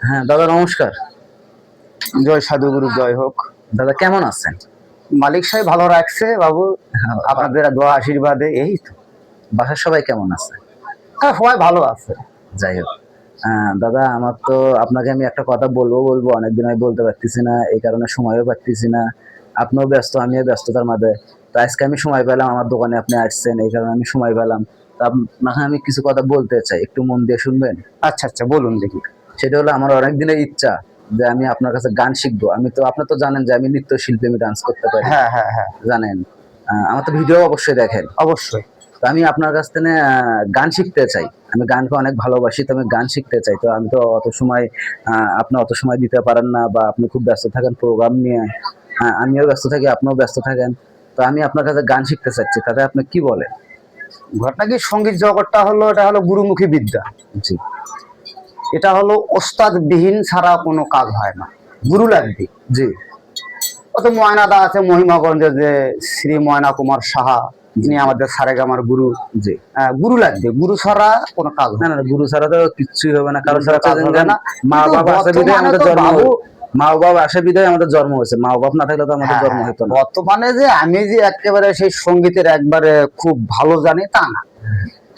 হ্যাঁ দাদা নমস্কার। জয় সাধুগুরু জয় হোক। দাদা কেমন আছেন? মালিক সাহেব ভালো রাখছে বাবু। আপনাদের দোয়া আশীর্বাদে এই তো। বাসার সবাই কেমন আছে? হ্যাঁ সবাই ভালো আছে। যাই হোক দাদা আমার তো আপনাকে আমি একটা কথা বলব বলব অনেকদিন আমি বলতে পারতেছি না এই কারণে সময়ও পাচ্ছি না। আপনিও ব্যস্ত আমিও ব্যস্ততার মাঝে। তো আজকে আমি সময় পেলাম আমার দোকানে আপনি আসছেন এই কারণে আমি সময় পেলাম। তা আপনাকে আমি কিছু কথা বলতে চাই একটু মন দিয়ে শুনবেন? আচ্ছা আচ্ছা বলুন দেখি। সেটা হলো আমার অনেক দিনের ইচ্ছা যে আমি আপনার কাছে গান শিখব। আমি তো আপনি তো জানেন যে আমি নৃত্য শিল্পী আমি ডান্স করতে পারি। হ্যাঁ হ্যাঁ হ্যাঁ। জানেন? আমার তো ভিডিও অবশ্যই দেখেন। অবশ্যই। তো আমি আপনার কাছ থেকে গান শিখতে চাই। আমি গানকে অনেক ভালোবাসি তো আমি গান শিখতে চাই। তো আমি তো অত সময় আপনি অত সময় দিতে পারেন না বা আপনি খুব ব্যস্ত থাকেন প্রোগ্রাম নিয়ে। আমিও ব্যস্ত থাকি আপনিও ব্যস্ত থাকেন। তো আমি আপনার কাছে গান শিখতে চাচ্ছি তাতে আপনি কি বলেন? ঘটনা কি? সংগীত জগৎটা হলো এটা হলো গুরুমুখী বিদ্যা। জি। এটা হলো ওস্তাদ বিহীন ছাড়া কোনো কাজ হয় না। গুরু লাগবে। জি। অত ময়নাদা আছে মহিমাগঞ্জে যে শ্রী ময়না কুমার সাহা যিনি আমাদের সারেগামার গুরু। জি। গুরু লাগবে। গুরু ছাড়া কোনো কাজ না না গুরু ছাড়া তো কিচ্ছুই হবে না। কারও ছাড়া ছাড়া কাজ হবে না। মা বাবা আছে বিধায় আমাদের জন্ম মা বাবা আসে বিধায় আমাদের জন্ম হয়েছে। মা বাবা না থাকলে তো আমাদের হ্যাঁ, জন্ম হতো না। বর্তমানে যে আমি যে একেবারে সেই সঙ্গীতের একবারে খুব ভালো জানি তা না।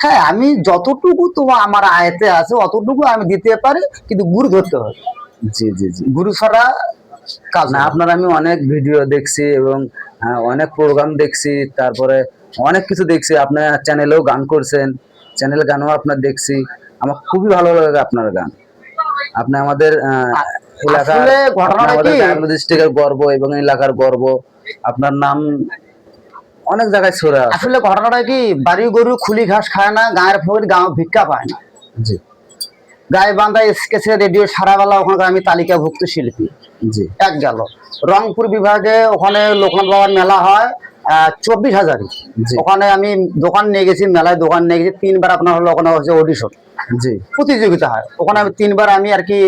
হ্যাঁ আমি যতটুকু তোমার আমার আয়তে আছে অতটুকু আমি দিতে পারি কিন্তু গুরু ধরতে হবে। জি জি জি। গুরু ছাড়া কাজ না আপনার আমি অনেক ভিডিও দেখছি এবং আহ, অনেক প্রোগ্রাম দেখছি তারপরে অনেক কিছু দেখছি। আপনার চ্যানেলেও গান করছেন চ্যানেল গানও আপনার দেখছি। আমার খুবই ভালো লাগে আপনার গান। আপনি আমাদের এলাকার গর্ব এবং এলাকার গর্ব। আপনার নাম অনেক জায়গায় ছড়ে আসলে ঘটনাটা কি বাড়ি গরু খুলি ঘাস খায় না গায়ের ফকির গাঁ ভিক্ষা পায় না। জি। গায়ে বান্ধা স্কেচে রেডিও সারাবেলা ওখানে আমি তালিকাভুক্ত শিল্পী। জি। এক গেল। রংপুর বিভাগে ওখানে লোকনাথ বাবার মেলা হয় চব্বিশ হাজারই। ওখানে আমি দোকান নিয়ে গেছি মেলায় দোকান নিয়ে গেছি তিনবার আপনার হলো ওখানে হচ্ছে অডিশন জি। প্রতিযোগিতা হয়। ওখানে আমি তিনবার আমি আর কি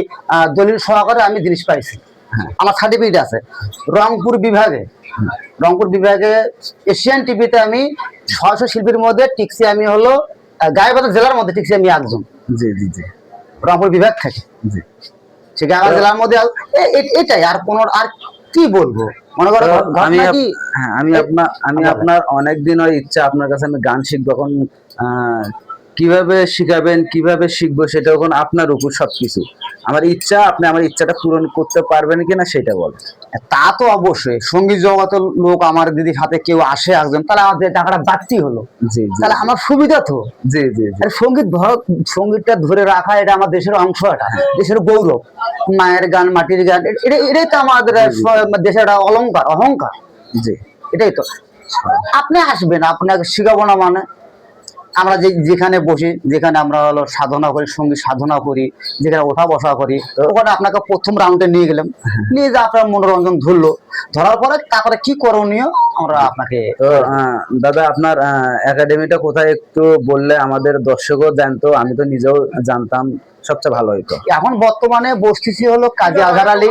দলিল সহকারে আমি জিনিস পাইছি। আমার সার্টিফিকেট আছে। রংপুর বিভাগে রংপুর বিভাগে এশিয়ান টিভিতে আমি ছয়শো শিল্পীর মধ্যে টিকছি আমি হলো আহ, জেলার মধ্যে টিকছি আমি একজন। জি জি জি। রংপুর বিভাগ থেকে। জি। সে গাইবান্ধা জেলার মধ্যে এটাই আর কোন আর কি বলব? মনে করো আমি হ্যাঁ আমি আপনার আমি আপনার অনেক দিন ওই ইচ্ছা আপনার কাছে আমি গান শিখব এখন কীভাবে শিখাবেন কীভাবে শিখব সেটা এখন আপনার উপর সবকিছু। আমার ইচ্ছা আপনি আমার ইচ্ছাটা পূরণ করতে পারবেন কিনা সেটা বল তা তো অবশ্যই সংগীত জগতের লোক আমার দিদির হাতে কেউ আসে একজন তাহলে আমার যে টাকাটা বাড়তি হলো। জি তাহলে আমার সুবিধা তো। জি জি সংগীত ধর সঙ্গীতটা ধরে রাখা এটা আমার দেশের অংশ এটা দেশের গৌরব। মায়ের গান মাটির গান এটা এটাই তো আমাদের দেশের একটা অলংকার অহংকার। জি। এটাই তো। আপনি আসবেন আপনাকে শিখাবো না মানে। আমরা যে যেখানে বসি যেখানে আমরা হলো সাধনা করি সংগীত সাধনা করি যেখানে ওঠা বসা করি ওখানে আপনাকে প্রথম রাউন্ডে নিয়ে গেলাম। নিয়ে যে আপনার মনোরঞ্জন ধরলো ধরার পরে তারপরে কি করণীয় আমরা আপনাকে দাদা আপনার একাডেমিটা কোথায় একটু বললে আমাদের দর্শকও জানতো আমি তো নিজেও জানতাম সবচেয়ে ভালো হইতো। এখন বর্তমানে বসতেছি হলো কাজী আজহার আলী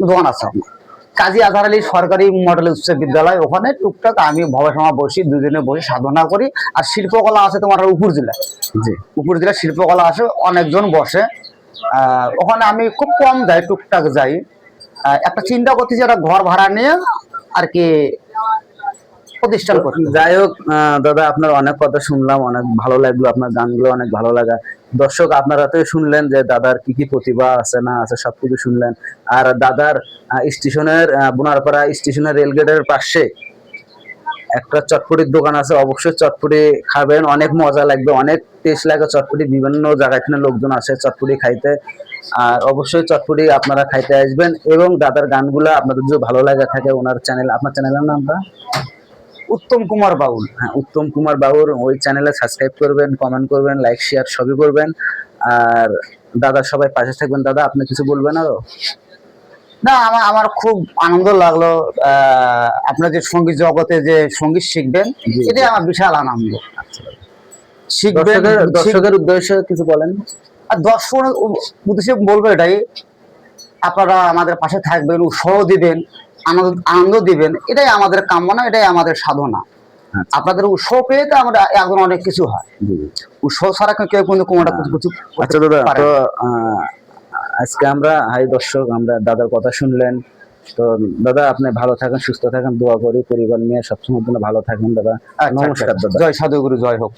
দোকান আছে আপনার। কাজী আজহার আলী সরকারি মডেল উচ্চ বিদ্যালয়। ওখানে টুকটাক আমি ভবেসমা বসি দুজনে বসে সাধনা করি। আর শিল্পকলা আছে তোমার উপর জেলায়। জি। উপর জেলায় শিল্পকলা আছে অনেকজন বসে। ওখানে আমি খুব কম যাই টুকটাক যাই। একটা চিন্তা করতেছি একটা ঘর ভাড়া নিয়ে আর কি প্রতিষ্ঠান করতে। যাই হোক দাদা আপনার অনেক কথা শুনলাম অনেক ভালো লাগল আপনার গানগুলো অনেক ভালো লাগা। দর্শক, আপনারা তো শুনলেন যে দাদার কি কি প্রতিভা আছে, না আছে, সবকিছু শুনলেন। আর দাদার স্টেশনের বোনারপাড়া স্টেশনের রেলগেটের পাশে একটা চটপটির দোকান আছে। অবশ্যই চটপটি খাবেন, অনেক মজা লাগবে, অনেক টেস্ট লাগে চটপটি। বিভিন্ন জায়গা থেকে লোকজন আসে চটপটি খাইতে। আর অবশ্যই চটপটি আপনারা খাইতে আসবেন এবং দাদার গানগুলো আপনাদের যদি ভালো লাগে থাকে ওনার চ্যানেল আপনার চ্যানেলের নামটা? উত্তম কুমার বাউল। হ্যাঁ উত্তম কুমার বাবুর ওই চ্যানেলে সাবস্ক্রাইব করবেন কমেন্ট করবেন লাইক শেয়ার সবই করবেন। আর দাদা সবাই পাশে থাকবেন। দাদা আপনি কিছু বলবেন আরও? না আমার আমার খুব আনন্দ লাগল আপনার যে সংগীত জগতে যে সংগীত শিখবেন জি, এটাই আমার বিশাল আনন্দ। শিখবেন দর্শকের উদ্দেশ্যে কিছু বলেন। আর দর্শকের উদ্দেশ্যে বলব এটাই আপনারা আমাদের পাশে থাকবেন উৎসাহ দিবেন। আনন্দ আনন্দ দিবেন এটাই আমাদের কামনা এটাই আমাদের সাধনা। আচ্ছা। আপনাদের উৎসব পেয়ে তো আমরা এখন অনেক কিছু হয়। উৎসব ছাড়া কেউ কিন্তু কোনোটা কিছু কিছু আচ্ছা দাদা তো আজকে আমরা হাই দর্শক আমরা দাদার কথা শুনলেন। তো দাদা আপনি ভালো থাকেন সুস্থ থাকেন দোয়া করি পরিবার নিয়ে সবসময় জন্য ভালো থাকেন দাদা। আচ্ছা, নমস্কার আচ্ছা। দাদা। জয় সাধুগুরু জয় হোক।